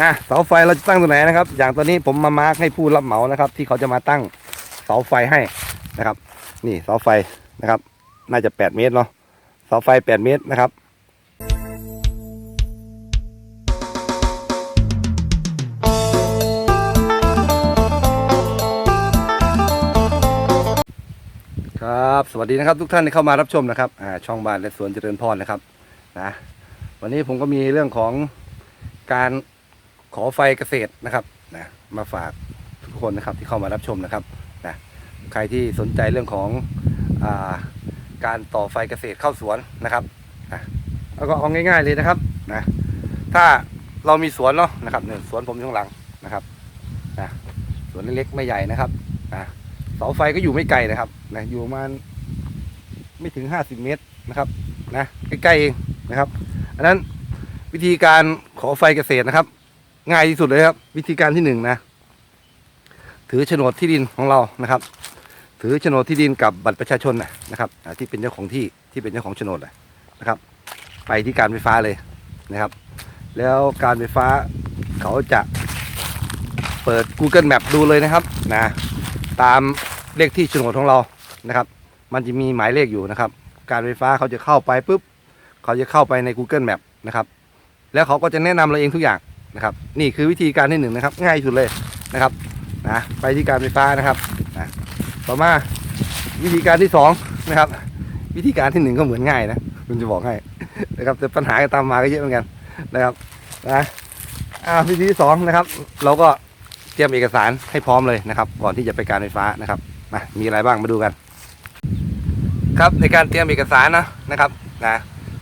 อะเสาไฟเราจะตั้งตรงไหนนะครับ อย่างตอนนี้ผมมามาร์กให้ผู้รับเหมานะครับ ที่เขาจะมาตั้งเสาไฟให้นะครับ นี่เสาไฟนะครับ น่าจะ 8 เมตรเนาะเสาไฟ 8 เมตรนะครับครับสวัสดีนะครับทุกท่านที่เข้ามารับชมนะครับอ่าช่องบ้านและสวนเจริญพรนะครับนะวันนี้ผมก็มีเรื่องของการ ขอไฟเกษตรนะครับนะมาฝากทุกคนนะครับที่เข้ามารับชมนะครับนะใครที่สนใจเรื่องของอาการต่อไฟเกษตรเข้าสวนนะครับนะแล้วก็เอาง่ายๆเลยนะครับนะถ้าเรามีสวนเนาะนะครับเนี่ยสวนผมอยู่ข้างหลังนะครับนะสวนเล็กๆไม่ใหญ่นะครับนะเสาไฟก็อยู่ไม่ไกลนะครับนะอยู่ประมาณไม่ถึง 50 เมตรนะครับนะใกล้ๆเองนะครับอันนั้นวิธีการขอไฟเกษตรนะครับ ง่ายที่สุดเลยครับ วิธีการที่หนึ่งนะ ถือโฉนดที่ดินของเรานะครับ ถือโฉนดที่ดินกับบัตรประชาชนนะครับที่เป็นเจ้าของที่ที่เป็นเจ้าของโฉนดนะนะครับ ไปที่การไฟฟ้าเลยนะครับ แล้วการไฟฟ้าเขาจะเปิด Google Map ดูเลยนะครับนะตามเลขที่โฉนดของเรานะครับ มันจะมีหมายเลขอยู่นะครับ การไฟฟ้าเขาจะเข้าไปปุ๊บเขาจะเข้าไปใน Google Map นะครับ แล้วเขาก็จะแนะนำเราเองทุกอย่าง นะครับ นี่คือวิธีการที่หนึ่งนะครับ ง่ายสุดเลยนะครับนะไปที่การไฟฟ้านะครับนะต่อมาวิธีการที่สองนะครับ วิธีการที่หนึ่งก็เหมือนง่ายนะคุณจะบอกให้นะครับแต่ปัญหาก็ตามมาก็เยอะเหมือนกันนะครับนะอ่าวิธีที่สองนะครับ เราก็เตรียมเอกสารให้พร้อมเลยนะครับ ก่อนที่จะไปการไฟฟ้านะครับมามีอะไรบ้างมาดูกัน ครับในการเตรียมเอกสารนะนะครับนะ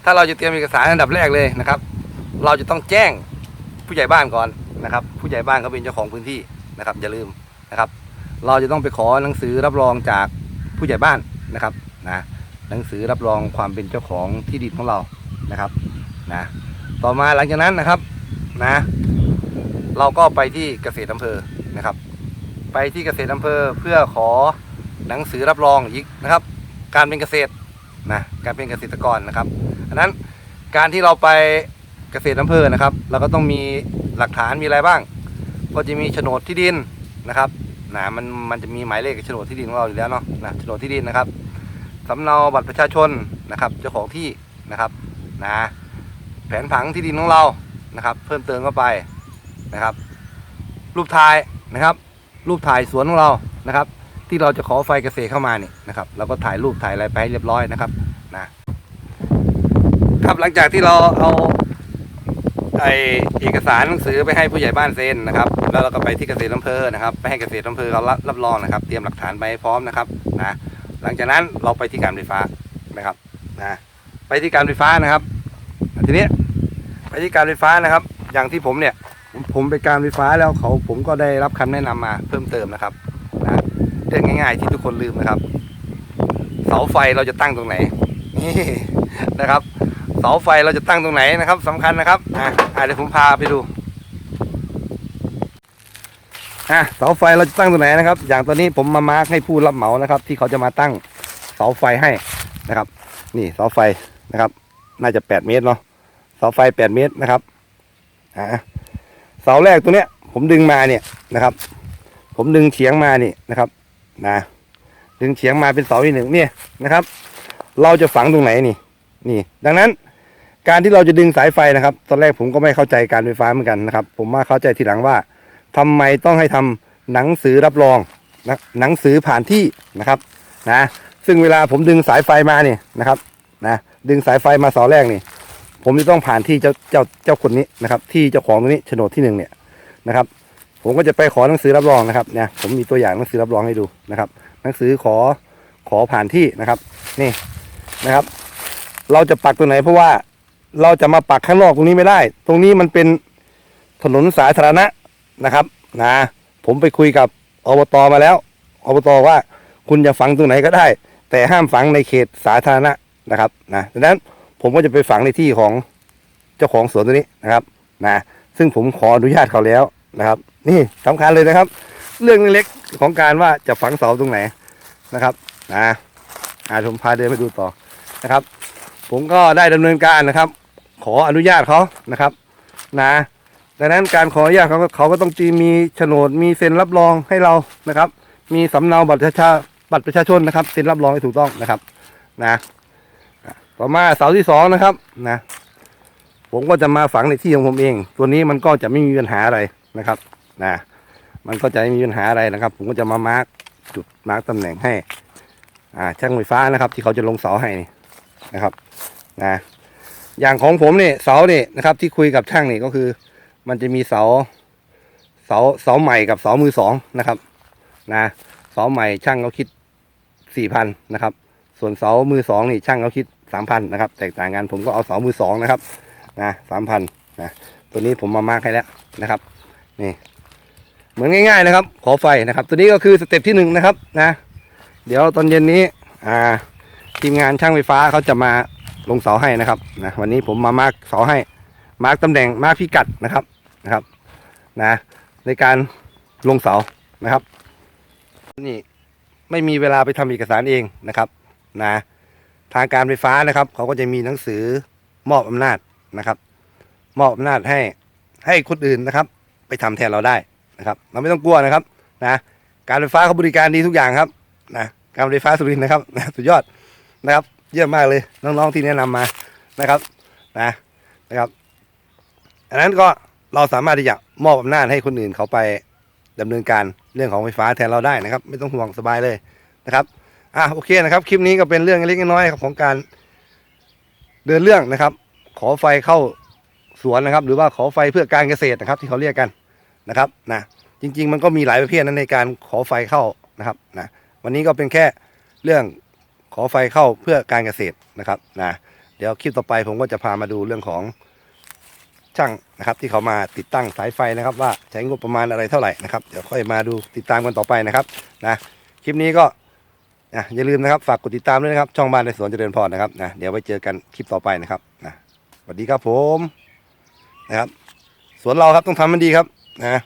ถ้าเราจะเตรียมเอกสารอันดับแรกเลยนะครับ เราจะต้องแจ้ง ผู้ใหญ่บ้านก่อนนะครับ ผู้ใหญ่บ้านเขาเป็นเจ้าของพื้นที่นะครับ อย่าลืมนะครับ เราจะต้องไปขอหนังสือรับรองจากผู้ใหญ่บ้านนะครับนะหนังสือรับรองความเป็นเจ้าของที่ดินของเรานะครับนะต่อมาหลังจากนั้นนะครับนะเราก็ไปที่เกษตรอำเภอนะครับ ไปที่เกษตรอำเภอเพื่อขอหนังสือรับรองอีกนะครับ การเป็นเกษตรนะการเป็นเกษตรกรนะครับอันนั้นการที่เราไป เกษตรอำเภอนะครับ เราก็ต้องมีหลักฐานมีอะไรบ้าง ก็จะมีโฉนดที่ดินนะครับนะมันมันจะมีหมายเลขโฉนดที่ดินของเราอยู่แล้วเนาะนะโฉนดที่ดินนะครับสำเนาบัตรประชาชนนะครับ เจ้าของที่นะครับนะแผนผังที่ดินของเรานะครับ เพิ่มเติมเข้าไปนะครับ รูปถ่ายนะครับ รูปถ่ายสวนของเรานะครับ ที่เราจะขอไฟเกษตรเข้ามานี่นะครับเราก็ถ่ายรูปถ่ายอะไรไปให้เรียบร้อยนะครับนะครับหลังจากที่เราเอา ไอเอกสารหนังสือไปให้ผู้ใหญ่บ้านเซ็นนะครับ แล้วเราก็ไปที่เกษตรอำเภอนะครับ ไปให้เกษตรอำเภอเขารับรองนะครับ เตรียมหลักฐานไปพร้อมนะครับนะหลังจากนั้นเราไปที่การไฟฟ้านะครับนะไปที่การไฟฟ้านะครับทีนี้ไปที่การไฟฟ้านะครับ อย่างที่ผมเนี่ยผมไปการไฟฟ้าแล้วเขาผมก็ได้รับคำแนะนำมาเพิ่มเติมนะครับนะเรื่องง่าย ๆ ที่ทุกคนลืมนะครับ เสาไฟเราจะตั้งตรงไหนนี่นะครับ เสาไฟเราจะตั้งตรงไหนนะครับสำคัญนะครับอะเดี๋ยวผมพาไปดูอะเสาไฟเราจะตั้งตรงไหนนะครับ อย่างตอนนี้ผมมามาร์กให้ผู้รับเหมานะครับ ที่เขาจะมาตั้งเสาไฟให้นะครับ นี่เสาไฟนะครับ น่าจะแปดเมตรเนาะเสาไฟแปดเมตรนะครับอ่าเสาแรกตัวเนี้ย ผมดึงมาเนี่ยนะครับ ผมดึงเฉียงมานี่นะครับนะดึงเฉียงมาเป็นเสาที่หนึ่งเนี่ยนะครับ เราจะฝังตรงไหนนี่ นี่ ดังนั้น การที่เราจะดึงสายไฟนะครับ ตอนแรกผมก็ไม่เข้าใจการไฟฟ้าเหมือนกันนะครับ ผมมาเข้าใจทีหลังว่าทำไมต้องให้ทำหนังสือรับรองนะหนังสือผ่านที่นะครับนะซึ่งเวลาผมดึงสายไฟมาเนี่ยนะครับนะดึงสายไฟมาเสาแรกนี่ ผมจะต้องผ่านที่เจ้าเจ้าเจ้าคนนี้นะครับ ที่เจ้าของตรงนี้โฉนดที่หนึ่งเนี่ยนะครับ ผมก็จะไปขอหนังสือรับรองนะครับเนี่ยผมมีตัวอย่างหนังสือรับรองให้ดูนะครับ หนังสือขอขอผ่านที่นะครับ นี่นะครับ เราจะปักตรงไหนเพราะว่า เราจะมาปักข้างนอกตรงนี้ไม่ได้ ตรงนี้มันเป็นถนนสาธารณะนะครับนะผมไปคุยกับอบตมาแล้วอบตว่า คุณจะฝังตรงไหนก็ได้ แต่ห้ามฝังในเขตสาธารณะนะครับนะดังนั้นผมก็จะไปฝังในที่ของเจ้าของสวนตัวนี้นะครับนะซึ่งผมขออนุญาตเขาแล้วนะครับ นี่สำคัญเลยนะครับ เรื่องเล็กๆของการว่าจะฝังเสาตรงไหนนะครับนะอาผมพาเดินไปดูต่อนะครับ ผมก็ได้ดำเนินการนะครับ ขออนุญาตเขานะครับ นะดังนั้นการขออนุญาตเขาก็เขาก็ต้องตีมีโฉนดมีเซ็นรับรองให้เรานะครับ มีสำเนาบัตรประชาบัตรประชาชนนะครับเซ็นรับรองให้ถูกต้องนะครับ นะต่อมาเสาที่สองนะครับนะผมก็จะมาฝังในที่ของผมเอง ตัวนี้มันก็จะไม่มีปัญหาอะไรนะครับนะมันก็จะไม่มีปัญหาอะไรนะครับ ผมก็จะมามาร์กจุดมาร์กตำแหน่งให้ อ่าช่างไฟฟ้านะครับ ที่เขาจะลงเสาให้นะครับ นะ อย่างของผมเนี่ยเสาเนี่ยนะครับ ที่คุยกับช่างนี่ก็คือ มันจะมีเสา เสาเสาใหม่กับเสามือสองนะครับนะเสาใหม่ช่างเขาคิดสี่พันนะครับ ส่วนเสามือสองนี่ช่างเขาคิดสามพันนะครับ แตกต่างกันผมก็เอาเสามือสองนะครับนะสามพันนะตัวนี้ผมมามาร์กให้แล้วนะครับนี่เหมือนง่าย ๆ นะครับ ขอไฟนะครับ ตัวนี้ก็คือสเต็ปที่หนึ่งนะครับนะ เดี๋ยวตอนเย็นนี้อ่าทีมงานช่างไฟฟ้าเขาจะมา ลงเสาให้นะครับนะวันนี้ผมมามาร์กเสาให้ มาร์กตำแหน่งมาร์กพิกัดนะครับนะครับนะในการลงเสานะครับนี่ไม่มีเวลาไปทำเอกสารเองนะครับนะทางการไฟฟ้านะครับ เขาก็จะมีหนังสือมอบอำนาจนะครับ มอบอำนาจให้ให้คนอื่นนะครับ ไปทำแทนเราได้นะครับ เราไม่ต้องกลัวนะครับนะการไฟฟ้าเขาบริการดีทุกอย่างครับนะการไฟฟ้าสุรินทร์นะครับนะสุดยอดนะครับ เยี่ยมมากเลยน้องๆที่แนะนำมานะครับนะนะครับอันนั้นก็เราสามารถที่จะมอบอำนาจให้คนอื่นเขาไปดำเนินการเรื่องของไฟฟ้าแทนเราได้นะครับ ไม่ต้องห่วงสบายเลยนะครับอะโอเคนะครับ คลิปนี้ก็เป็นเรื่องเล็กๆน้อยครับของการเดินเรื่องนะครับ ขอไฟเข้าสวนนะครับ หรือว่าขอไฟเพื่อการเกษตรนะครับ ที่เขาเรียกกันนะครับนะจริง ๆ มันก็มีหลายประเภทนั้นในการขอไฟเข้านะครับนะวันนี้ก็เป็นแค่เรื่อง ขอไฟเข้าเพื่อการเกษตรนะครับนะเดี๋ยวคลิปต่อไปผมก็จะพามาดูเรื่องของช่างนะครับ ที่เขามาติดตั้งสายไฟนะครับ ว่าใช้งบประมาณอะไรเท่าไหร่นะครับเดี๋ยวค่อยมาดูติดตามกันต่อไปนะครับนะคลิปนี้ก็นะอย่าลืมนะครับฝากกดติดตามด้วยนะครับช่องบ้านในสวนเจริญพรนะครับนะเดี๋ยวไว้เจอกันคลิปต่อไปนะครับนะสวัสดีครับผมนะครับ สวนเราครับต้องทำมันดีครับนะ